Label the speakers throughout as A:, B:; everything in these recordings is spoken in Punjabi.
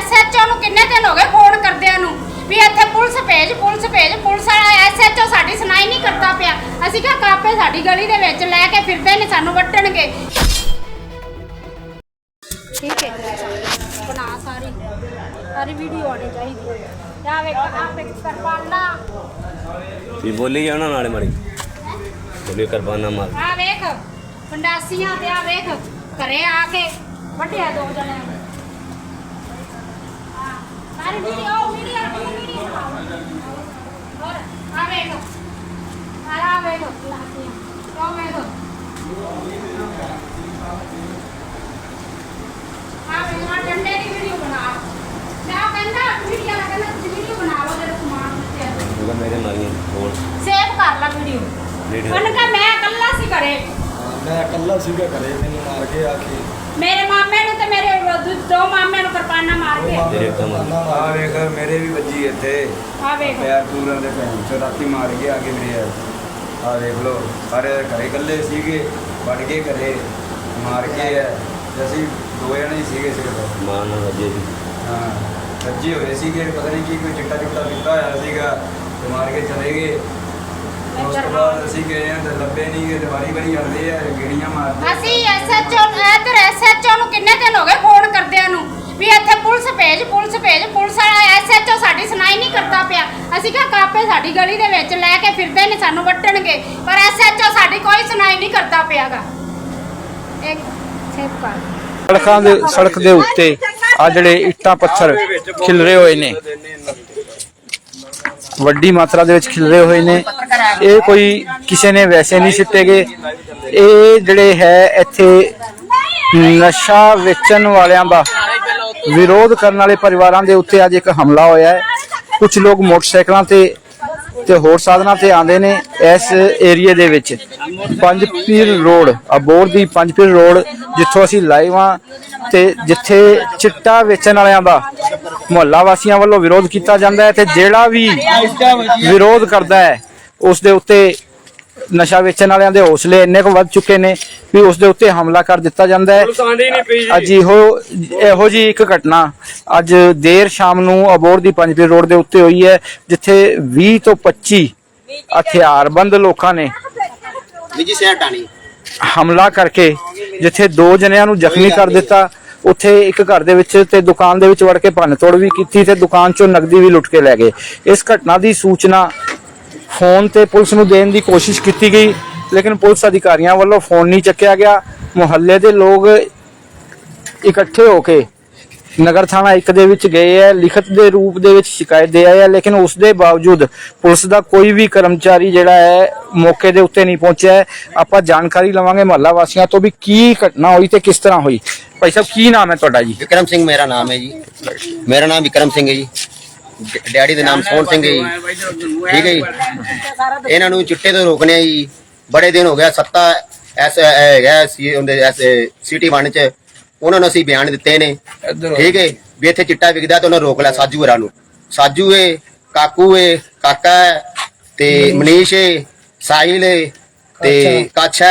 A: ਐਸਐਚਓ ਨੂੰ ਕਿੰਨੇ ਦਿਨ ਹੋ ਗਏ ਫੋਨ ਕਰਦਿਆਂ ਨੂੰ? ਵੀ ਇੱਥੇ ਪੁਲਿਸ ਭੇਜ ਪੁਲਿਸ ਭੇਜ ਪੁਲਿਸ ਵਾਲਾ ਐਸਐਚਓ ਸਾਡੀ ਸੁਣਾਈ ਨਹੀਂ ਕਰਦਾ ਪਿਆ। ਅਸੀਂ ਕਿਹਾ ਕਾਪੇ ਸਾਡੀ ਗਲੀ ਦੇ ਵਿੱਚ ਲੈ ਕੇ ਫਿਰਦੇ ਨੇ ਸਾਨੂੰ ਵੱਟਣਗੇ। ਠੀਕ ਹੈ। ਬਣਾ ਸਾਰੀ ਸਾਰੀ ਵੀਡੀਓ ਆਣੀ ਚਾਹੀਦੀ ਹੈ। ਆ ਵੇਖ ਆ ਵੇਖ ਕਰਪਾਨਾ
B: ਵੀ ਬੋਲੀ ਜਾਣਾ ਨਾਲੇ ਮਾਰੀ ਬੋਲੀ ਕਰਬਾਨਾ ਮਾਰ।
A: ਆ ਵੇਖ ਪੰਡਾਸੀਆਂ ਤੇ ਆ ਵੇਖ ਘਰੇ ਆ ਕੇ ਵੱਢਿਆ ਦੋ ਜਣਿਆਂ ਨੂੰ। ਸਾਰੀ ਵੀਡੀਓ ਵੀਡੀਓ ਵੀਡੀਓ ਹੋਰ ਆ ਵੇਖ ਆ ਆ ਵੇਖ ਪੰਡਾਸੀਆਂ ਕਿਉਂ ਵੇਖ ਆ ਆ ਡੰਡੇ ਦੀ ਵੀਡੀਓ ਬਣਾ ਮੈਂ ਕਹਿੰਦਾ ਵੀਡੀਓ ਦਾ ਕਹਿੰਦਾ ਵੀਡੀਓ ਬਣਾ ਲਓ ਜਿਹੜਾ ਸਮਾਨ ਤੁਸੀਂ।
B: ਉਹਦਾ ਮੇਰੇ ਮਾਰੀਆਂ ਬੋਲ
A: ਸੇਵ ਕਰ ਲੈ ਵੀਡੀਓ ਉਹਨੇ ਕਹਾ ਮੈਂ ਇਕੱਲਾ ਸੀ ਘਰੇ
C: ਮੈਂ ਇਕੱਲਾ ਸੀਗਾ ਘਰੇ ਮੈਨੂੰ ਮਾਰ ਕੇ ਆ ਕੇ
A: ਮੇਰੇ ਮਾਮੇ ਨੂੰ ਤੇ ਮੇਰੇ ਦੂ- ਦੋ ਮਾਮਿਆਂ ਨੂੰ ਕਿਰਪਾਨਾਂ ਮਾਰ ਕੇ।
B: ਤੇਰੇ
C: ਆ ਵੇਖ ਮੇਰੇ ਵੀ ਵੱਜੀ ਇੱਥੇ।
A: ਆ ਵੇਖ।
C: ਪੈਰ ਪੂਰਾਂ ਦੇ ਭੈਣ ਚੋ ਰਾਤੀ ਮਾਰ ਕੇ ਆ ਕੇ ਮੇਰੇ ਆ ਵੇਖ ਲੋ ਸਾਰੇ ਘਰੇ ਇਕੱਲੇ ਸੀਗੇ ਵੜ ਕੇ ਘਰੇ ਮਾਰ ਕੇ ਆ ਤੇ ਅਸੀਂ ਦੋ ਜਣੇ ਹੀ ਸੀਗੇ ਸਿਰਫ।
B: ਮਾਂ ਨਾਲ ਵੱਜੇ ਸੀ।
C: ਹਾਂ ਵੱਜੇ ਹੋਏ ਸੀਗੇ ਪਤਾ ਨਹੀਂ ਕੀ ਕੋਈ ਚਿੱਟਾ ਚੁੱਟਾ ਪੀਤਾ ਹੋਇਆ ਸੀਗਾ ਤੇ ਮਾਰ ਕੇ ਚਲੇ ਗਏ। ਉਸ ਤੋਂ ਬਾਅਦ ਅਸੀਂ ਗਏ ਆ ਤੇ ਲੱਭੇ ਨਹੀਂ ਗਏ ਤੇ ਵਾਰੀ ਵਾਰੀ ਆਉਂਦੇ ਆ ਗੇੜੀਆਂ ਮਾਰਦੇ
A: ਅਸੀਂ ਐਸਐਚਓ ਇੱਧਰ ਐਸਐਚਓ ਨੂੰ ਕਿੰਨੇ ਦਿਨ ਹੋ ਗਏ ਫੋਨ ਕਰਦਿਆਂ ਨੂੰ ਵੀ ਇੱਥੇ ਪੁਲਿਸ ਭੇਜ ਪੁਲਿਸ ਭੇਜ ਪੁਲਿਸ ਵਾਲਾ ਐਸਐਚਓ ਸਾਡੀ ਸੁਣਾਈ ਨਹੀਂ ਕਰਦਾ ਪਿਆ। ਅਸੀਂ ਕਿਹਾ ਕਾਪੇ ਸਾਡੀ ਗਲੀ ਦੇ ਵਿੱਚ ਲੈ ਕੇ ਫਿਰਦੇ ਨੇ ਸਾਨੂੰ ਵੱਟਣਗੇ। ਪਰ ਐਸਐਚਓ ਸਾਡੀ ਕੋਈ ਸੁਣਾਈ ਨਹੀਂ ਕਰਦਾ ਪਿਆਗਾ। ਇੱਕ ਸੇਵ ਕਰ
D: ਸੜਕਾਂ ਦੇ ਸੜਕ ਦੇ ਉੱਤੇ ਆ ਜਿਹੜੇ ਇੱਟਾਂ ਪੱਥਰ ਖਿਲਰੇ ਹੋਏ ਨੇ। ਵੱਡੀ ਮਾਤਰਾ ਦੇ ਵਿੱਚ ਖਿਲਰੇ ਹੋਏ ਨੇ। ਇਹ ਕੋਈ ਕਿਸੇ ਨੇ ਵੈਸੇ ਨਹੀਂ ਸਿੱਟੇ ਗਏ। ਇਹ ਜਿਹੜੇ ਹੈ ਇੱਥੇ ਨਸ਼ਾ ਵੇਚਣ ਵਾਲਿਆਂ ਦਾ ਵਿਰੋਧ ਕਰਨ ਵਾਲੇ ਪਰਿਵਾਰਾਂ ਦੇ ਉੱਤੇ ਅੱਜ ਇੱਕ ਹਮਲਾ ਹੋਇਆ ਹੈ। ਕੁਝ ਲੋਕ ਮੋਟਰਸਾਈਕਲਾਂ ਤੇ ਤੇ ਹੋਰ ਸਾਧਨਾਂ ਤੇ ਆਉਂਦੇ ਨੇ ਇਸ ਏਰੀਏ ਦੇ ਵਿੱਚ। ਪੰਜ ਪੀਰ ਰੋਡ ਅਬੋਰ ਦੀ ਪੰਜ ਪੀਰ ਰੋਡ, ਜਿੱਥੋਂ ਅਸੀਂ ਲਾਈਵ ਆ ਤੇ ਜਿੱਥੇ ਚਿੱਟਾ ਵੇਚਣ ਵਾਲਿਆਂ ਦਾ ਮੁਹੱਲਾ ਵਾਸੀਆਂ ਵੱਲੋਂ ਵਿਰੋਧ ਕੀਤਾ ਜਾਂਦਾ ਹੈ ਤੇ ਜਿਹੜਾ ਵੀ ਵਿਰੋਧ ਕਰਦਾ ਹੈ ਉਸ ਦੇ ਉੱਤੇ ਨਸ਼ਾ ਵੇਚਣ ਵਾਲਿਆਂ ਦੇ ਹੌਸਲੇ ਇੰਨੇ ਕੁ ਵੱਧ ਚੁੱਕੇ ਨੇ ਵੀ ਉਸ ਦੇ ਉੱਤੇ ਹਮਲਾ ਕਰ ਦਿੱਤਾ ਜਾਂਦਾ ਹੈ। ਅੱਜ ਇਹੋ ਇਹੋ ਜੀ ਇੱਕ ਘਟਨਾ ਅੱਜ ਦੇਰ ਸ਼ਾਮ ਨੂੰ ਅਬੋਰ ਦੀ ਪੰਜਪੀਰ ਰੋਡ ਦੇ ਉੱਤੇ ਹੋਈ ਹੈ ਜਿੱਥੇ 20 ਤੋਂ 25 ਹਥਿਆਰਬੰਦ ਲੋਕਾਂ ਨੇ ਹਮਲਾ ਕਰਕੇ ਜਿੱਥੇ ਦੋ ਜਣਿਆਂ ਨੂੰ ਜ਼ਖਮੀ ਕਰ ਦਿੱਤਾ। ਉੱਥੇ ਇੱਕ ਘਰ ਦੇ ਵਿੱਚ ਤੇ ਦੁਕਾਨ ਦੇ ਵਿੱਚ ਵੜ ਕੇ ਭੰਨਤੋੜ ਵੀ ਕੀਤੀ ਤੇ ਦੁਕਾਨ ਚੋਂ ਨਕਦੀ ਵੀ ਲੁੱਟ ਕੇ ਲੈ ਗਏ। ਇਸ ਘਟਨਾ ਦੀ ਸੂਚਨਾ ਫੋਨ ਤੇ ਪੁਲਿਸ ਨੂੰ ਦੇਣ ਦੀ ਕੋਸ਼ਿਸ਼ ਕੀਤੀ ਗਈ, ਲੇਕਿਨ ਪੁਲਿਸ ਅਧਿਕਾਰੀਆਂ ਵੱਲੋਂ ਫੋਨ ਨਹੀਂ ਚੱਕਿਆ ਗਿਆ। ਮੁਹੱਲੇ ਦੇ ਲੋਕ ਇਕੱਠੇ ਹੋ ਕੇ ਨਗਰ ਥਾਣਾ ਇੱਕ ਦੇ ਵਿੱਚ ਗਏ ਹੈ, ਲਿਖਤ ਦੇ ਰੂਪ ਦੇ ਵਿੱਚ ਸ਼ਿਕਾਇਤ ਦੇ ਆਏ ਲੇਕਿਨ ਉਸ ਦੇ ਬਾਵਜੂਦ ਪੁਲਿਸ ਦਾ ਕੋਈ ਵੀ ਕਰਮਚਾਰੀ ਜਿਹੜਾ ਹੈ, ਮੌਕੇ ਦੇ ਉੱਤੇ ਨਹੀਂ ਪਹੁੰਚਿਆ ਆਪਾਂ ਜਾਣਕਾਰੀ ਲਵਾਂਗੇ ਮਹੱਲਾ ਵਾਸੀਆਂ ਤੋਂ ਵੀ ਕੀ ਘਟਨਾ ਹੋਈ ਤੇ ਕਿਸ ਤਰ੍ਹਾਂ ਹੋਈ। ਭਾਈ ਸਾਹਿਬ ਕੀ ਨਾਮ ਹੈ ਤੁਹਾਡਾ ਜੀ?
E: ਵਿਕਰਮ ਸਿੰਘ ਮੇਰਾ ਨਾਮ ਹੈ ਜੀ। ਮੇਰਾ ਨਾਮ ਵਿਕਰਮ ਸਿੰਘ ਹੈ ਜੀ। ਡੈਡੀ ਦਾ ਨਾਮ ਸੋਹਣ ਸਿੰਘ ਹੈ ਜੀ। ਠੀਕ ਹੈ ਜੀ। ਇਹਨਾਂ ਨੂੰ ਚਿੱਟੇ ਤੋਂ ਰੋਕਣੇ ਆ ਜੀ। ਬੜੇ ਦਿਨ ਹੋ ਗਿਆ ਸੱਤਾ ਐਸ ਹੈਗਾ ਸੀ ਉਹਦੇ ਐਸ ਸਿਟੀ ਵਨ ਚ। ਉਹਨਾਂ ਨੂੰ ਅਸੀਂ ਬਿਆਨ ਦਿੱਤੇ ਨੇ। ਠੀਕ ਹੈ। ਵੀ ਇੱਥੇ ਚਿੱਟਾ ਵਿਕਦਾ ਤਾਂ ਉਹਨਾਂ ਰੋਕ ਲਿਆ ਸਾਜੂ ਹਰਾਂ ਨੂੰ। ਸਾਜੂ ਏ ਕਾਕੂ ਏ ਕਾਕਾ ਹੈ, ਤੇ ਮਨੀਸ਼ ਏ ਸਾਹਿਲ ਏ ਤੇ ਕੱਛ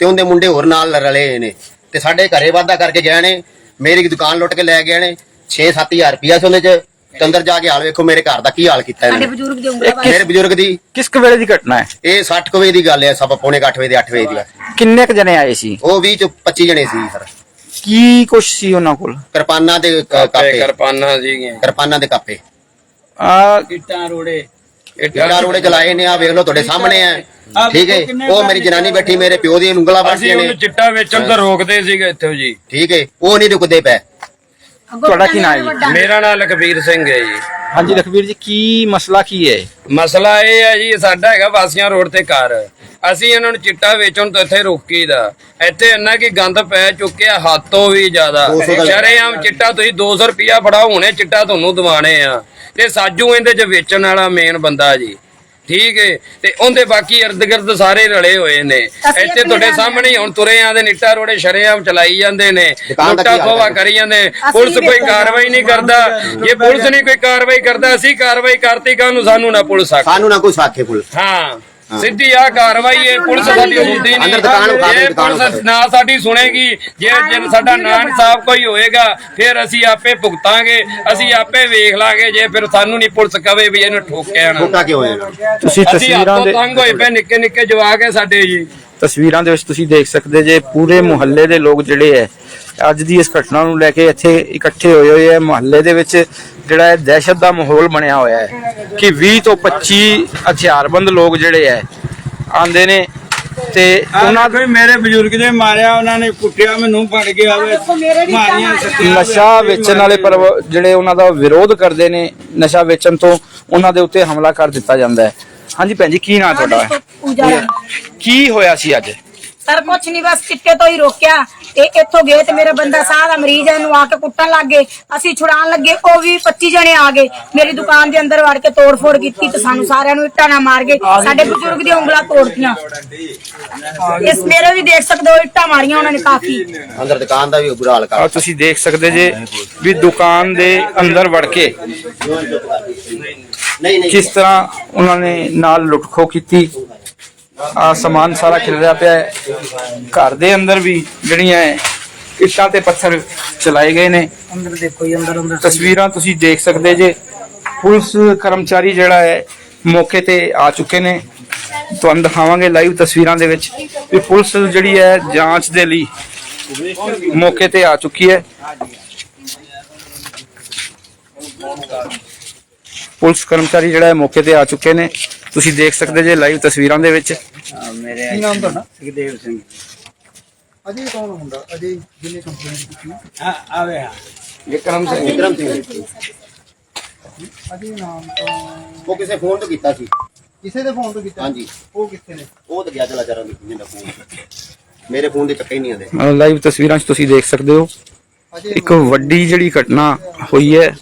E: ਤੇ ਉਹਦੇ ਮੁੰਡੇ ਹੋਰ ਨਾਲ ਰਲੇ ਨੇ। ਤੇ ਸਾਡੇ ਘਰੇ ਵਾਅਦਾ ਕਰਕੇ ਗਏ ਨੇ। ਮੇਰੀ ਦੁਕਾਨ ਲੁੱਟ ਕੇ ਲੈ ਗਏ ਨੇ। 6-7000 ਰੁਪਿਆ ਸੀ ਉਹਦੇ ਚ। ਤੇ ਅੰਦਰ ਜਾ ਕੇ ਹਾਲ ਵੇਖੋ ਮੇਰੇ ਘਰ ਦਾ ਕੀ ਹਾਲ ਕੀਤਾ ਇਹਨਾਂ। ਨੇ
D: ਇਹ
E: ਮੇਰੇ
D: ਕਿਸ
E: ਬਜ਼ੁਰਗ ਦੀ
D: ਕਿਸ ਕੁ ਵੇਲੇ ਦੀ ਘਟਨਾ ਹੈ?
E: ਇਹ 60 ਕੁ ਵਜੇ ਦੀ ਗੱਲ ਹੈ ਸਭ ਪੌਣੇ 8 ਵਜੇ ਦੇ 8 ਵਜੇ ਦੀ ਆ।
D: ਕਿੰਨੇ ਕੁ ਜਣੇ ਆਏ ਸੀ?
E: ਉਹ 20 ਚ 25 ਜਣੇ ਸੀ ਸਰ।
D: ਕੀ ਕੁਛ ਸੀ ਉਹਨਾਂ ਕੋਲ?
E: ਕਿਰਪਾਨਾਂ ਦੇ ਕ- ਕਾਪੇ।
F: ਕਿਰਪਾਨਾਂ ਸੀਗੀਆਂ।
E: ਕਿਰਪਾਨਾਂ ਦੇ ਕਾਪੇ।
D: ਆ
F: ਇੱਟਾਂ ਰੋੜੇ।
E: ਰੋੜੇ ਚਲਾਏ ਨੇ ਆ ਵੇਖ ਲਓ ਤੁਹਾਡੇ ਸਾਹਮਣੇ ਆ ਠੀਕ ਹੈ ਉਹ ਮੇਰੀ ਜਨਾਨੀ ਬੈਠੀ ਮੇਰੇ ਪਿਓ ਦੀ ਉਂਗਲਾਂ
F: ਅਸੀਂ
E: ਵੱਢਦੀਆਂ ਨੇ।
F: ਉਹਨੂੰ ਚਿੱਟਾ ਵੇਚਣ ਤੋਂ ਰੋਕਦੇ ਸੀਗੇ ਇੱਥੇ ਜੀ।
E: ਠੀਕ ਹੈ ਉਹ ਨਹੀਂ ਰੁਕਦੇ ਪਏ।
D: ਤੁਹਾਡਾ ਕੀ ਨਾਮ ਹੈ ਜੀ?
F: ਮੇਰਾ ਨਾਮ ਲਖਬੀਰ ਸਿੰਘ ਹੈ ਜੀ।
D: ਹਾਂਜੀ ਲਖਵੀਰ ਜੀ ਕੀ ਮਸਲਾ ਕੀ ਹੈ?
F: ਮਸਲਾ ਇਹ ਹੈ ਜੀ ਸਾਡਾ ਹੈਗਾ ਵਾਸੀਆਂ ਰੋਡ ਤੇ ਘਰ। ਅਸੀਂ ਇਹਨਾਂ ਨੂੰ ਚਿੱਟਾ ਵੇਚਣ ਤੋਂ ਇੱਥੇ ਰੋਕੀਦਾ। ਇੱਥੇ ਇੰਨਾ ਕੀ ਗੰਦ ਪੈ ਚੁੱਕਿਆ ਹੱਥੋਂ ਵੀ ਜ਼ਿਆਦਾ।
E: 200 ਦਾ-
F: ਸ਼ਰੇਆਮ ਚਿੱਟਾ ਤੁਸੀਂ 200 ਰੁਪਿਆ ਫੜਾਓ ਹੁਣੇ ਚਿੱਟਾ ਤੁਹਾਨੂੰ ਦਿਵਾਣੇ ਆ। ਤੇ ਸਾਜੂ ਇਹਦੇ ਚ ਵੇਚਣ ਵਾਲਾ ਮੇਨ ਬੰਦਾ ਜੀ। ਠੀਕ ਹੈ ਤੇ ਉਹਦੇ ਬਾਕੀ ਇਰਦ ਗਿਰਦ ਸਾਰੇ ਰਲੇ ਹੋਏ ਨੇ। ਇੱਥੇ ਤੁਹਾਡੇ ਸਾਹਮਣੇ ਹੁਣ ਤੁਰੇ ਆਂਦੇ ਨਿੱਟਾ ਰੋੜੇ ਸ਼ਰੇਆਮ ਚਲਾਈ ਜਾਂਦੇ ਨੇ।
E: ਦਾ
F: ਲੁੱਟਾ ਖੋਵਾ? ਕਰੀ ਜਾਂਦੇ। ਪੁਲਿਸ ਕੋਈ ਕਾਰਵਾਈ ਨਹੀਂ ਕਰਦਾ। ਜੇ ਪੁਲਿਸ ਨਹੀਂ ਕੋਈ ਕਾਰਵਾਈ ਕਰਦਾ ਅਸੀਂ ਕਾਰਵਾਈ ਕਰਤੀ ਕਾਹਨੂੰ? ਸਾਨੂੰ ਨਾ ਪੁਲਿਸ ਆਖੇ।
E: ਸਾਨੂੰ ਨਾ ਕੋਈ ਸਾਖੇ ਪੁਲ
F: ਹਾਂ। ਸਿੱਧੀ ਆ ਕਾਰਵਾਈ ਇਹ ਪੁਲਿਸ ਸਾਡੀ ਸੁਣਦੀ ਨਹੀਂ।
E: ਅੰਦਰ ਦੁਕਾਨ ਵਿਖਾ ਦਿਓ,
F: ਇਹ
E: ਦੁਕਾਨ
F: ਪੁਲਿਸ ਨਾ ਸਾਡੀ ਸੁਣੇਗੀ। ਜੇ ਜੇ ਸਾਡਾ ਨਾਂ ਇਨਸਾਫ ਕੋਈ ਹੋਏਗਾ ਫਿਰ ਅਸੀਂ ਆਪੇ ਭੁਗਤਾਂਗੇ। ਅਸੀਂ ਆਪੇ ਵੇਖ ਲਾਂਗੇ ਜੇ ਫਿਰ ਸਾਨੂੰ ਨਹੀਂ ਪੁਲਿਸ ਕਵੇ ਵੀ ਇਹਨੂੰ ਠੋਕਿਆ ਨਾ
E: ਟੋਟਾ ਕਿਉਂ ਹੋਇਆ
D: ਤੁਸੀਂ
F: ਅਸੀਂ
D: ਤਸਵੀਰਾਂ ਦੇ
F: ਤੰਗ ਹੋਏ ਪਏ ਨਿੱਕੇ ਨਿੱਕੇ ਜਵਾਕ ਹੈ ਸਾਡੇ ਜੀ।
D: ਤਸਵੀਰਾਂ ਦੇ ਵਿੱਚ ਤੁਸੀਂ ਦੇਖ ਸਕਦੇ ਜੇ ਪੂਰੇ ਮੁਹੱਲੇ ਦੇ ਲੋਕ ਜਿਹੜੇ ਹੈ ਅੱਜ ਦੀ ਇਸ ਘਟਨਾ ਨੂੰ ਲੈ ਕੇ ਇੱਥੇ ਇਕੱਠੇ ਹੋਏ ਹੋਏ ਹੈ। ਮੁਹੱਲੇ ਦੇ ਵਿੱਚ ਜਿਹੜਾ ਹੈ ਦਹਿਸ਼ਤ ਦਾ ਮਾਹੌਲ ਬਣਿਆ ਹੋਇਆ ਹੈ ਕਿ 20 ਤੋਂ 25 ਹਥਿਆਰਬੰਦ ਲੋਕ ਜਿਹੜੇ ਹੈ ਆਂਦੇ ਨੇ ਤੇ
G: ਉਹਨਾਂ ਕੋਈ ਮੇਰੇ ਬਜ਼ੁਰਗ ਦੇ ਮਾਰਿਆ ਉਹਨਾਂ ਨੇ ਕੁੱਟਿਆ ਮੈਨੂੰ ਫੜ ਗਿਆ ਮਾਰੀਆਂ
D: ਨਸ਼ਾ ਵੇਚਣ ਵਾਲੇ ਪਰਵ- ਜਿਹੜੇ ਉਹਨਾਂ ਦਾ ਵਿਰੋਧ ਕਰਦੇ ਨੇ ਨਸ਼ਾ ਵੇਚਣ ਤੋਂ ਉਹਨਾਂ ਦੇ ਉੱਤੇ ਹਮਲਾ ਕਰ ਦਿੱਤਾ ਜਾਂਦਾ ਹੈ। ਹਾਂਜੀ ਭੈਣ ਜੀ ਕੀ ਨਾਂ ਤੁਹਾਡਾ। ਕੀ ਹੋਇਆ ਸੀ ਅੱਜ?
H: ਸਰ ਕੁਛ ਨਹੀਂ ਬਸ ਚਿੱਟੇ ਤੋਂ ਹੀ ਰੋਕਿਆ। ਇਹ ਇੱਥੋਂ ਗਏ ਤੇ ਮੇਰਾ ਬੰਦਾ ਸਾਹ ਦਾ ਮਰੀਜ਼ ਹੈ ਇਹਨੂੰ ਆ ਕੇ ਕੁੱਟਣ ਲੱਗ ਗਏ। ਅਸੀਂ ਛੁਡਾਉਣ ਲੱਗੇ ਉਹ ਵੀ 25 ਜਣੇ ਆ ਗਏ। ਮੇਰੀ ਦੁਕਾਨ ਦੇ ਅੰਦਰ ਵੜ ਕੇ ਤੋੜ-ਫੋੜ ਕੀਤੀ ਤੇ ਸਾਨੂੰ ਸਾਰਿਆਂ ਨੂੰ ਇੱਟਾਂ ਨਾਲ ਮਾਰ ਗਏ। ਸਾਡੇ ਬਜ਼ੁਰਗ ਦੀਆਂ ਉਂਗਲਾਂ ਤੋੜਤੀਆਂ। ਇਸ ਮੇਰੇ ਵੀ ਦੇਖ ਸਕਦੇ ਹੋ ਇੱਟਾਂ ਮਾਰੀਆਂ ਉਹਨਾਂ ਨੇ ਕਾਫੀ।
E: ਅੰਦਰ ਦੁਕਾਨ ਦਾ ਵੀ ਬੁਰਾ ਹਾਲ
D: ਆ
E: ਕਰ
D: ਤੁਸੀਂ ਦੇਖ ਸਕਦੇ ਜੇ ਵੀ ਦੁਕਾਨ ਦੇ ਅੰਦਰ ਵੜ ਕੇ
E: ਨਹੀਂ ਨਹੀਂ।
D: ਕਿਸ ਤਰ੍ਹਾਂ ਉਹਨਾਂ ਨੇ ਨਾਲ ਲੁੱਟਖੋ ਕੀਤੀ? ਆ ਸਮਾਨ ਸਾਰਾ ਖਿਲਰਿਆ ਪਿਆ ਹੈ। ਘਰ ਦੇ ਅੰਦਰ ਵੀ ਜਿਹੜੀਆਂ ਇੱਟਾਂ ਤੇ ਪੱਥਰ ਚਲਾਏ ਗਏ ਨੇ।
H: ਅੰਦਰ ਦੇਖੋ ਜੀ ਅੰਦਰ ਅੰਦਰ।
D: ਤਸਵੀਰਾਂ ਤੁਸੀਂ ਦੇਖ ਸਕਦੇ ਜੇ। ਪੁਲਿਸ ਕਰਮਚਾਰੀ ਜਿਹੜਾ ਹੈ ਮੌਕੇ ਤੇ ਆ ਚੁੱਕੇ ਨੇ। ਤੁਹਾਨੂੰ ਦਿਖਾਵਾਂਗੇ ਲਾਈਵ ਤਸਵੀਰਾਂ ਦੇ ਵਿੱਚ ਵੀ ਪੁਲਿਸ ਜਿਹੜੀ ਹੈ ਜਾਂਚ ਦੇ ਲਈ ਮੌਕੇ ਤੇ ਆ ਚੁੱਕੀ ਹੈ। ਪੁਲਿਸ ਕਰਮਚਾਰੀ ਜਿਹੜਾ ਹੈ ਮੌਕੇ ਤੇ ਆ ਚੁੱਕੇ ਨੇ। ਤੁਸੀਂ ਦੇਖ ਸਕਦੇ ਜੇ ਲਾਈਵ ਤਸਵੀਰਾਂ ਦੇ ਵਿੱਚ।
G: ਕੀ ਨਾਮ ਤੁਹਾਡਾ? ਸੁਖਦੇਵ ਸਿੰਘ।
I: ਅਜੇ ਕੌਣ ਹੁੰਦਾ? ਅਜੇ ਜਿਹਨੇ ਕੰਪਲੇਂਟ ਕੀਤੀ
G: ਹਾਂ? ਆਵੇ ਹਾਂ।
D: ਵਿਕਰਮ ਸਿੰਘ।
E: ਵਿਕਰਮ ਸਿੰਘ।
I: ਅਜੇ ਨਾਮ ਤੋਂ
E: ਉਹ ਕਿਸੇ ਫੋਨ ਤੋਂ ਕੀਤਾ ਸੀ।
I: ਕਿਸੇ ਦੇ ਫੋਨ ਤੋਂ ਕੀਤਾ?
E: ਹਾਂਜੀ।
I: ਉਹ ਕਿੱਥੇ ਨੇ?
E: ਉਹ ਤਾਂ ਗਿਆ ਚਲਾ ਜਰਾ ਜਿੰਦਾ ਫੋਨ ਮੇਰੇ ਫੋਨ ਦੇ ਚੱਕੇ ਹੀ ਨਹੀਂ ਆਉਂਦੇ।
D: ਲਾਈਵ ਤਸਵੀਰਾਂ 'ਚ ਤੁਸੀਂ ਦੇਖ ਸਕਦੇ ਹੋ। ਇੱਕ ਵੱਡੀ ਜਿਹੜੀ ਘਟਨਾ ਹੋਈ ਹੈ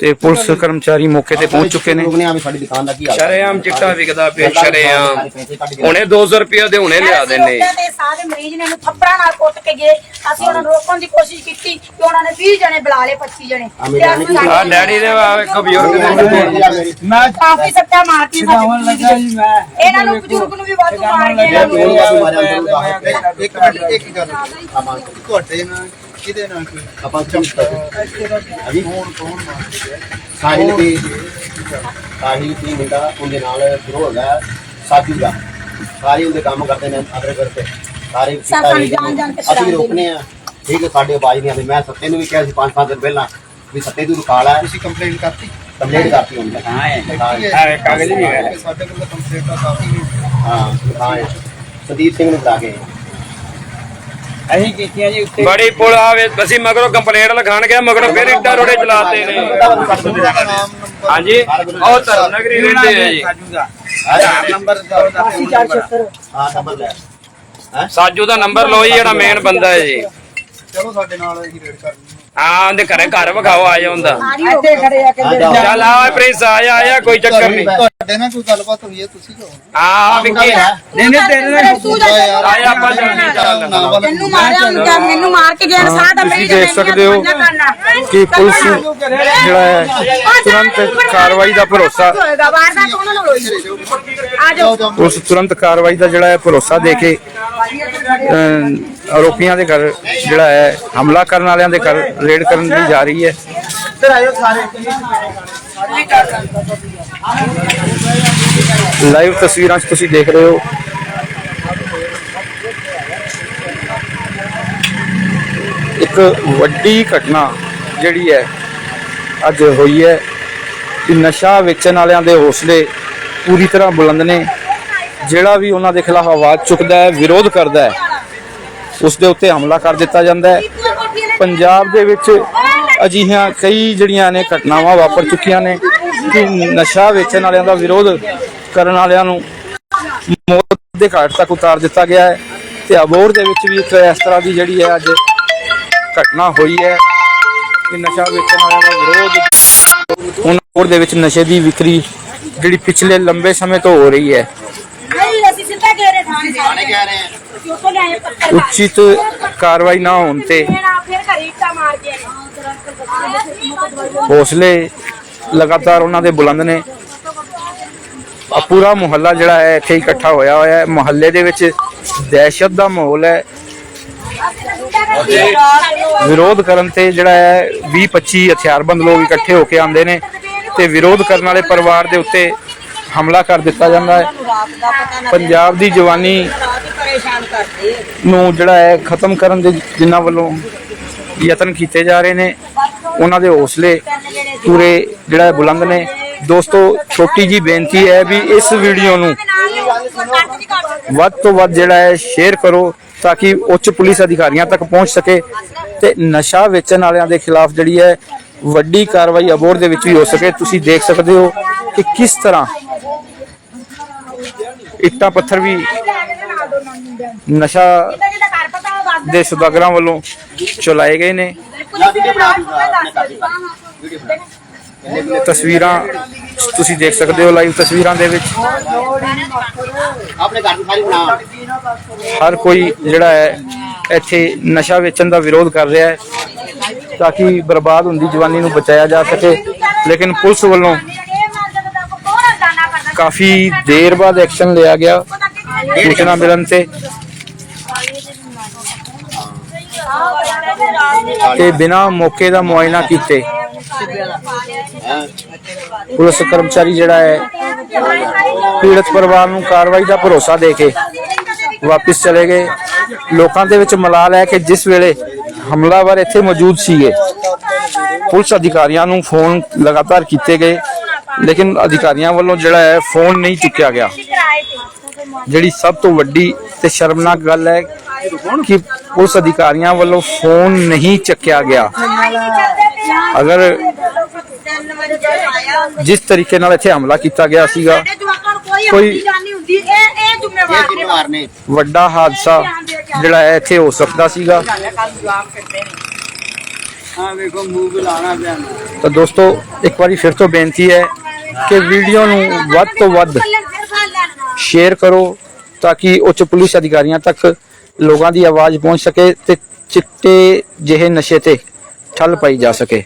D: ਤੇ ਪੁਲਿਸ ਕਰਮਚਾਰੀ ਮੌਕੇ ਤੇ ਪਹੁੰਚ ਚੁੱਕੇ ਨੇ।
E: ਲੋਕ ਨੇ ਆ ਵੀ ਸਾਡੀ ਦੁਕਾਨ ਦਾ ਕੀ ਹਾਲ ਹੈ?
F: ਸ਼ਰੇਆਮ ਚਿੱਟਾ ਵਿਕਦਾ ਪਿਆ ਸ਼ਰੇਆਮ। ਹੁਣੇ 200 ਰੁਪਏ ਦੇ। ਹੁਣੇ ਲਿਆ ਦੇਣੇ
H: ਦੇ ਮਰੀਜ਼ ਨੇ ਇਹਨੂੰ ਥੱਪੜਾਂ ਨਾਲ ਕੁੱਟ ਕੇ ਗਏ। ਅਸੀਂ ਉਹਨਾਂ ਨੂੰ ਰੋਕਣ ਦੀ ਕੋਸ਼ਿਸ਼ ਕੀਤੀ ਕਿ ਉਹਨਾਂ ਨੇ 20 ਜਣੇ ਬੁਲਾ ਲਏ 25 ਜਣੇ।
F: ਆ ਡੈਡੀ ਦੇ ਵਾ ਇੱਕ ਬਜ਼ੁਰਗ ਦੇ
G: ਮੈਂ
H: ਕਾਫੀ ਸੱਟਾਂ ਮਾਰਤੀਆਂ ਸਾਡੇ
G: ਚਲਾਉਣ ਲੱਗਾ ਜੀ ਮੈਂ।
H: ਇਹਨਾਂ ਨੂੰ ਬਜ਼ੁਰਗ ਨੂੰ ਵੀ ਵਾਧੂ ਮਾਰ ਗਏ ਨੂੰ
I: ਇੱਕ ਮਿੰਟ ਇੱਕ ਗੱਲ ਤੁਹਾਡੇ ਨਾਲ ਕਿਹਦੇ ਨਾਲ ਕੀ?
E: ਆਪਾਂ ਕੀ ਅਭੀ
I: ਕੌਣ ਕੌਣ ਮਾਰਦੇ
E: ਸਾਹਿਲ ਦੀ ਸਾਹਿਲ ਦੀ ਮੁੰਡਾ ਉਹਦੇ ਨਾਲ ਸ਼ੁਰੂ ਹੋ ਗਿਆ ਸਾਜੂ ਦਾ। ਸਾਰੇ ਉਹਦੇ ਕੰਮ ਕਰਦੇ ਨੇ ਅਦਰ ਕਰਦੇ ਸਾਰੇ
H: ਸਭ ਸਾਨੂੰ ਜਾਣ ਜਾਣ ਕੇ
E: ਅਸੀਂ
H: ਛਡਾਉਂਦੇ
E: ਰੋਕਨੇ ਆ। ਠੀਕ ਹੈ ਸਾਡੇ ਆਵਾਜ਼ ਨਹੀਂ ਆਉਂਦੀ। ਮੈਂ ਸੱਤੇ ਨੂੰ ਵੀ ਕਿਹਾ ਸੀ ਪੰਜ ਪੰਜ ਦਿਨ ਪਹਿਲਾਂ ਵੀ ਸੱਤੇ ਤੂੰ ਰੁਕਾਲਾ
I: ਤੁਸੀਂ ਕੰਪਲੇਂਟ ਕਰਤੀ?
E: ਕੰਪਲੇਂਟ ਕਰਤੀ ਹੁੰਦਾ
G: ਹਾਂ ਹੈ
E: ਹਾਂ।
G: ਹਾਂ, ਕਾਗਜ਼ ਵੀ ਹੈ।
I: ਸਾਡੇ ਕੋਲ ਕੰਪਲੇਂਟਾਂ ਕਾਫੀ ਨੇ।
E: ਹਾਂ ਹਾਂ। ਸੰਦੀਪ ਸਿੰਘ ਨੂੰ ਬੁਲਾ ਕੇ।
G: ਅਸੀਂ ਕੀਤੀਆਂ ਜੀ ਉੱਤੇ।
F: ਬੜੀ ਪੁਲ ਆਵੇ ਅਸੀਂ ਮਗਰੋਂ ਕੰਪਲੇਂਟ ਲਿਖਾਣ ਗਿਆ ਮਗਰੋਂ ਫਿਰ ਇੱਟਾਂ ਰੋੜੇ ਚਲਾਤੇ ਨੇ। ਹਾਂਜੀ ਉਹ ਧਰਮਨਗਰੀ ਰਹਿੰਦੇ ਆ ਜੀ।
G: ਸਾਜੂ ਦਾ ਨੰਬਰ
E: ਹਾਂ ਲੈ।
F: ਸਾਜੂ ਦਾ ਨੰਬਰ ਲਓ ਜੀ ਜਿਹੜਾ ਮੇਨ ਬੰਦਾ ਹੈ ਜੀ।
I: ਚਲੋ ਸਾਡੇ ਨਾਲ ਅਸੀਂ ਰੇਡ ਕਰਨੀ।
F: ਹਾਂ ਉਹਦੇ ਘਰੇ ਘਰ ਵਿਖਾਓ ਆ ਜਾਂਦਾ
H: ਇੱਥੇ ਖੜੇ ਆ
E: ਜਾਓ।
F: ਚੱਲ ਆ ਪ੍ਰਿੰਸ ਆਇਆ ਆਇਆ ਕੋਈ ਚੱਕਰ ਨਹੀਂ।
I: ਤੁਹਾਡੇ ਨਾਲ ਕੋਈ ਗੱਲਬਾਤ ਹੋਈ ਹੈ ਤੁਸੀਂ ਕਹੋ।
F: ਹਾਂ ਵਿੱਕੀ।
G: ਨਹੀਂ ਨਹੀਂ ਤੇਰੇ ਨਾਲ
H: ਤੂੰ ਜਾ
F: ਆਇਆ ਆਪਾਂ ਜਲਦੀ ਚੱਲ
I: ਨਾਮ ਵਾਲਾ
H: ਤੈਨੂੰ ਮਾਰਿਆ ਕਿਹਾ ਮੈਨੂੰ ਮਾਰ ਕੇ ਗਿਆ ਸਾਹ ਦਾ
D: ਤੁਸੀਂ
H: ਮਰੀਜ਼
D: ਦੇਖ ਸਕਦੇ ਹੋ ਕਿ ਪੁਲਿਸ ਜਿਹੜਾ ਹੈ ਤੁਰੰਤ ਕਾਰਵਾਈ ਦਾ ਭਰੋਸਾ
H: ਆ ਜਾਓ।
D: ਪੁਲਿਸ ਤੁਰੰਤ ਕਾਰਵਾਈ ਦਾ ਜਿਹੜਾ ਹੈ ਭਰੋਸਾ ਦੇ ਕੇ ਅਮ, ਆਰੋਪੀਆਂ ਦੇ ਘਰ ਜਿਹੜਾ ਹੈ ਹਮਲਾ ਕਰਨ ਵਾਲਿਆਂ ਦੇ ਘਰ ਰੇਡ ਕਰਨ ਲਈ ਜਾ ਰਹੀ ਹੈ। ਲਾਈਵ ਤਸਵੀਰਾਂ 'ਚ ਤੁਸੀਂ ਦੇਖ ਰਹੇ ਹੋ। ਇੱਕ ਵੱਡੀ ਘਟਨਾ ਜਿਹੜੀ ਹੈ ਅੱਜ ਹੋਈ ਹੈ ਕਿ ਨਸ਼ਾ ਵੇਚਣ ਵਾਲਿਆਂ ਦੇ ਹੌਸਲੇ ਪੂਰੀ ਤਰ੍ਹਾਂ ਬੁਲੰਦ ਨੇ। ਜਿਹੜਾ ਵੀ ਉਹਨਾਂ ਦੇ ਖਿਲਾਫ ਆਵਾਜ਼ ਚੁੱਕਦਾ ਹੈ ਵਿਰੋਧ ਕਰਦਾ ਹੈ ਉਸ ਦੇ ਉੱਤੇ ਹਮਲਾ ਕਰ ਦਿੱਤਾ ਜਾਂਦਾ ਹੈ। ਪੰਜਾਬ ਦੇ ਵਿੱਚ ਅਜਿਹੀਆਂ ਕਈ ਜਿਹੜੀਆਂ ਨੇ ਘਟਨਾਵਾਂ ਵਾਪਰ ਚੁੱਕੀਆਂ ਨੇ ਕਿ ਨਸ਼ਾ ਵੇਚਣ ਵਾਲਿਆਂ ਦਾ ਵਿਰੋਧ ਕਰਨ ਵਾਲਿਆਂ ਨੂੰ ਮੌਤ ਦੇ ਘਾਟ ਤੱਕ ਉਤਾਰ ਦਿੱਤਾ ਗਿਆ ਹੈ ਤੇ ਅਬੋਰ ਦੇ ਵਿੱਚ ਵੀ ਇੱਕ ਇਸ ਤਰ੍ਹਾਂ ਦੀ ਜਿਹੜੀ ਹੈ ਅੱਜ ਘਟਨਾ ਹੋਈ ਹੈ ਕਿ ਨਸ਼ਾ ਵੇਚਣ ਵਾਲਿਆਂ ਦਾ ਵਿਰੋਧ ਉਹਨਾਂ ਦੇ ਵਿੱਚ ਨਸ਼ੇ ਦੀ ਵਿਕਰੀ ਜਿਹੜੀ ਪਿਛਲੇ ਲੰਬੇ ਸਮੇਂ ਤੋਂ ਹੋ ਰਹੀ ਹੈ।
H: ਨਹੀਂ ਅਸੀਂ ਸਿੱਧਾ ਗਏ ਰੇ ਥਾਣੇ ਕਹਿ ਰਹੇ ਆ ਕਿ ਉੱਥੋਂ ਲਿਆਏ ਪੱਤਰ
D: ਉਚਿਤ ਕਾਰਵਾਈ ਨਾ ਹੋਣ ਤੇ ਹੌਸਲੇ ਲਗਾਤਾਰ ਉਹਨਾਂ ਦੇ ਬੁਲੰਦ ਨੇ ਆ ਪੂਰਾ ਮੁਹੱਲਾ ਜਿਹੜਾ ਹੈ ਇੱਥੇ ਇਕੱਠਾ ਹੋਇਆ ਹੋਇਆ ਹੈ ਮੁਹੱਲੇ ਦੇ ਵਿੱਚ ਦਹਿਸ਼ਤ ਦਾ ਮਾਹੌਲ ਹੈ ਵਿਰੋਧ ਕਰਨ ਤੇ ਜਿਹੜਾ ਹੈ 20 25 ਹਥਿਆਰਬੰਦ ਲੋਕ ਇਕੱਠੇ ਹੋ ਕੇ ਆਉਂਦੇ ਨੇ ਤੇ ਵਿਰੋਧ ਕਰਨ ਵਾਲੇ ਪਰਿਵਾਰ ਦੇ ਉੱਤੇ ਹਮਲਾ ਕਰ ਦਿੱਤਾ ਜਾਂਦਾ ਹੈ ਪੰਜਾਬ ਦੀ ਜਵਾਨੀ ਨੂੰ ਜਿਹੜਾ ਹੈ ਖਤਮ ਕਰਨ ਦੇ ਜਿਨ੍ਹਾਂ ਵੱਲੋਂ ਯਤਨ ਕੀਤੇ ਜਾ ਰਹੇ ਨੇ, ਉਹਨਾਂ ਦੇ ਹੌਸਲੇ ਪੂਰੇ ਜਿਹੜਾ ਹੈ ਬੁਲੰਦ ਨੇ। ਦੋਸਤੋ, ਛੋਟੀ ਜੀ ਬੇਨਤੀ ਹੈ ਵੀ ਇਸ ਵੀਡੀਓ ਨੂੰ ਵੱਧ ਤੋਂ ਵੱਧ ਜਿਹੜਾ ਹੈ ਸ਼ੇਅਰ ਕਰੋ ਤਾਂ ਕਿ ਉੱਚ ਪੁਲਿਸ ਅਧਿਕਾਰੀਆਂ ਤੱਕ ਪਹੁੰਚ ਸਕੇ ਤੇ ਨਸ਼ਾ ਵੇਚਣ ਵਾਲਿਆਂ ਦੇ ਖਿਲਾਫ ਜਿਹੜੀ ਹੈ ਵੱਡੀ ਕਾਰਵਾਈ ਅਬੋਰ ਦੇ ਵਿੱਚ ਵੀ ਹੋ ਸਕੇ। ਤੁਸੀਂ ਦੇਖ ਸਕਦੇ ਹੋ ਕਿ ਕਿਸ ਤਰ੍ਹਾਂ ਇੱਟਾਂ ਪੱਥਰ ਵੀ ਨਸ਼ਾ ਦੇ ਸੁਦਾਗਰਾਂ ਵੱਲੋਂ ਚਲਾਏ ਗਏ ਨੇ। ਤਸਵੀਰਾਂ ਤੁਸੀਂ ਦੇਖ ਸਕਦੇ ਹੋ ਲਾਈਵ ਤਸਵੀਰਾਂ ਦੇ ਵਿੱਚ।
E: ਆਪਣੇ ਘਰ ਦੀ ਸਾਰੀ ਬਣਾ।
D: ਹਰ ਕੋਈ ਜਿਹੜਾ ਹੈ ਇੱਥੇ ਨਸ਼ਾ ਵੇਚਣ ਦਾ ਵਿਰੋਧ ਕਰ ਰਿਹਾ ਹੈ ਤਾਂ ਕਿ ਬਰਬਾਦ ਹੁੰਦੀ ਜਵਾਨੀ ਨੂੰ ਬਚਾਇਆ ਜਾ ਸਕੇ। ਲੇਕਿਨ ਪੁਲਿਸ ਵੱਲੋਂ ਕਾਫੀ ਦੇਰ ਬਾਅਦ ਐਕਸ਼ਨ ਲਿਆ ਗਿਆ। ਸੂਚਨਾ ਮਿਲਣ ਤੇ ਤੇ ਬਿਨਾ ਮੌਕੇ ਦਾ ਮੁਆਇਨਾ ਕੀਤੇ। ਪੁਲਿਸ ਕਰਮਚਾਰੀ ਜਿਹੜਾ ਹੈ, ਪੀੜਤ ਪਰਿਵਾਰ ਨੂੰ ਕਾਰਵਾਈ ਦਾ ਭਰੋਸਾ ਦੇ ਕੇ ਵਾਪਸ ਚਲੇ ਗਏ। ਲੋਕਾਂ ਦੇ ਵਿੱਚ ਮਲਾਲ ਹੈ ਕਿ ਜਿਸ ਵੇਲੇ ਹਮਲਾਵਰ ਇੱਥੇ ਮੌਜੂਦ ਸੀਗੇ, ਪੁਲਿਸ ਅਧਿਕਾਰੀਆਂ ਨੂੰ ਫੋਨ ਲਗਾਤਾਰ ਕੀਤੇ ਗਏ, ਲੇਕਿਨ ਅਧਿਕਾਰੀਆਂ ਵੱਲੋਂ ਜਿਹੜਾ ਹੈ, ਫੋਨ ਨਹੀਂ ਚੁੱਕਿਆ ਗਿਆ। ਜਿਹੜੀ ਸਭ ਤੋਂ ਵੱਡੀ ਤੇ ਸ਼ਰਮਨਾਕ ਗੱਲ ਹੈ ਕਿ ਪੁਲਿਸ ਅਧਿਕਾਰੀਆਂ ਵੱਲੋਂ ਫੋਨ ਨਹੀਂ ਚੱਕਿਆ ਗਿਆ। ਅਗਰ ਜਿਸ ਤਰੀਕੇ ਨਾਲ ਇੱਥੇ ਹਮਲਾ ਕੀਤਾ ਗਿਆ ਸੀਗਾ ਕੋਈ-
H: ਕੋਈ ਜਾਨੀ ਹੁੰਦੀ ਇਹ ਇਹ
E: ਇਹ
H: ਜ਼ਿੰਮੇਵਾਰ ਨੇ।
E: ਜ਼ਿੰਮੇਵਾਰ ਨੇ।
D: ਵੱਡਾ ਹਾਦਸਾ ਜਿਹੜਾ ਹੈ ਇੱਥੇ ਹੋ ਸਕਦਾ ਸੀਗਾ। ਤਾਂ ਦੋਸਤੋ ਇੱਕ ਵਾਰੀ ਫਿਰ ਤੋਂ ਬੇਨਤੀ ਹੈ ਕਿ ਵੀਡੀਓ ਨੂੰ ਵੱਧ ਤੋਂ ਵੱਧ ਸ਼ੇਅਰ ਕਰੋ ਤਾਂ ਕਿ ਉੱਚ ਪੁਲਿਸ ਅਧਿਕਾਰੀਆਂ ਤੱਕ ਲੋਕਾਂ ਦੀ ਆਵਾਜ਼ ਪਹੁੰਚ ਸਕੇ ਤੇ ਚਿੱਟੇ ਜਿਹੇ ਨਸ਼ੇ ਤੇ ਠੱਲ ਪਾਈ ਜਾ ਸਕੇ।